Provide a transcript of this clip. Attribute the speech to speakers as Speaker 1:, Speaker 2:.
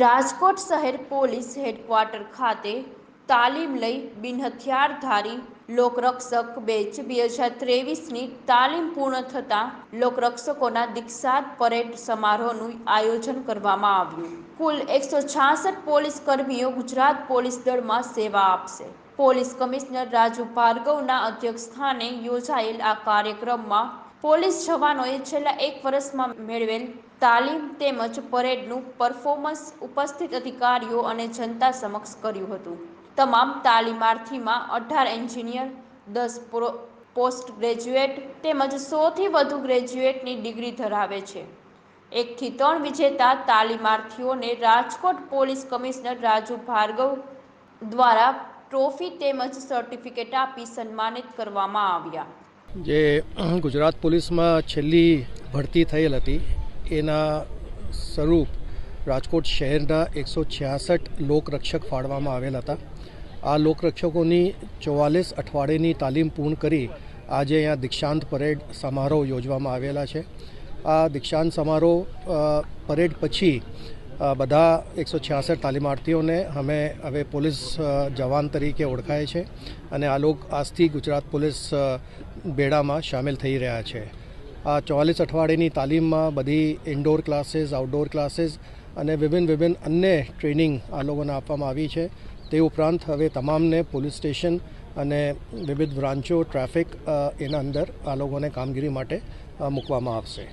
Speaker 1: રાજકોટ શહેર police headquarter ખાતે તાલીમ લઈ બિનહથિયારધારી લોકરક્ષક બેચ બે હજાર ત્રેવીસની તાલીમ પૂર્ણ થતાં લોકરક્ષકોના દીક્ષાંત પરેડ સમારોહનું આયોજન કરવામાં આવ્યું. કુલ એકસો છાસઠ પોલીસ કર્મીઓ ગુજરાત પોલીસ દળમાં સેવા આપશે. પોલીસ કમિશનર રાજુ ભાર્ગવના અધ્યક્ષસ્થાને યોજાયેલ આ કાર્યક્રમમાં પોલીસ જવાનોએ છેલ્લા એક વર્ષમાં મેળવેલ તાલીમ તેમજ પરેડનું પરફોર્મન્સ ઉપસ્થિત અધિકારીઓ અને જનતા સમક્ષ કર્યું હતું. તમામ તાલીમાર્થીમાં અઢાર એન્જિનિયર, દસ પોસ્ટ ગ્રેજ્યુએટ તેમજ સોથી વધુ ગ્રેજ્યુએટની ડિગ્રી ધરાવે છે. એકથી ત્રણ વિજેતા તાલીમાર્થીઓને રાજકોટ પોલીસ કમિશનર રાજુ ભાર્ગવ દ્વારા ટ્રોફી તેમજ સર્ટિફિકેટ આપી સન્માનિત કરવામાં આવ્યા.
Speaker 2: જે ગુજરાત પોલીસમાં છેલ્લી ભરતી થયેલ હતી, એના સ્વરૂપ રાજકોટ શહેરના એકસો છ્યાસઠ લોકરક્ષક ફાળવામાં આવેલ હતા. આ લોકરક્ષકોની ચોવાલીસ અઠવાડિયેની તાલીમ પૂર્ણ કરી આજે અહીંયા દીક્ષાંત પરેડ સમારોહ યોજવામાં આવેલા છે. આ દીક્ષાંત સમારોહ પરેડ પછી બધા એકસો છ્યાસઠ તાલીમાર્થીઓને અમે હવે પોલીસ જવાન તરીકે ઓળખાય છે અને આ લોક આજથી ગુજરાત પોલીસ બેડામાં સામેલ થઈ રહ્યા છે. આ ચોવાલીસ અઠવાડિયેની તાલીમમાં બધી ઇન્ડોર ક્લાસીસ આઉટડોર ક્લાસીસ અને વિભિન્ન વિભિન્ન અન્ય ટ્રેનિંગ આ લોકોને આપવામાં આવી છે. તે ઉપરાંત હવે તમામને પોલીસ સ્ટેશન અને વિવિધ બ્રાન્ચો, ટ્રાફિક એના અંદર આ લોકોને કામગીરી માટે મૂકવામાં આવશે.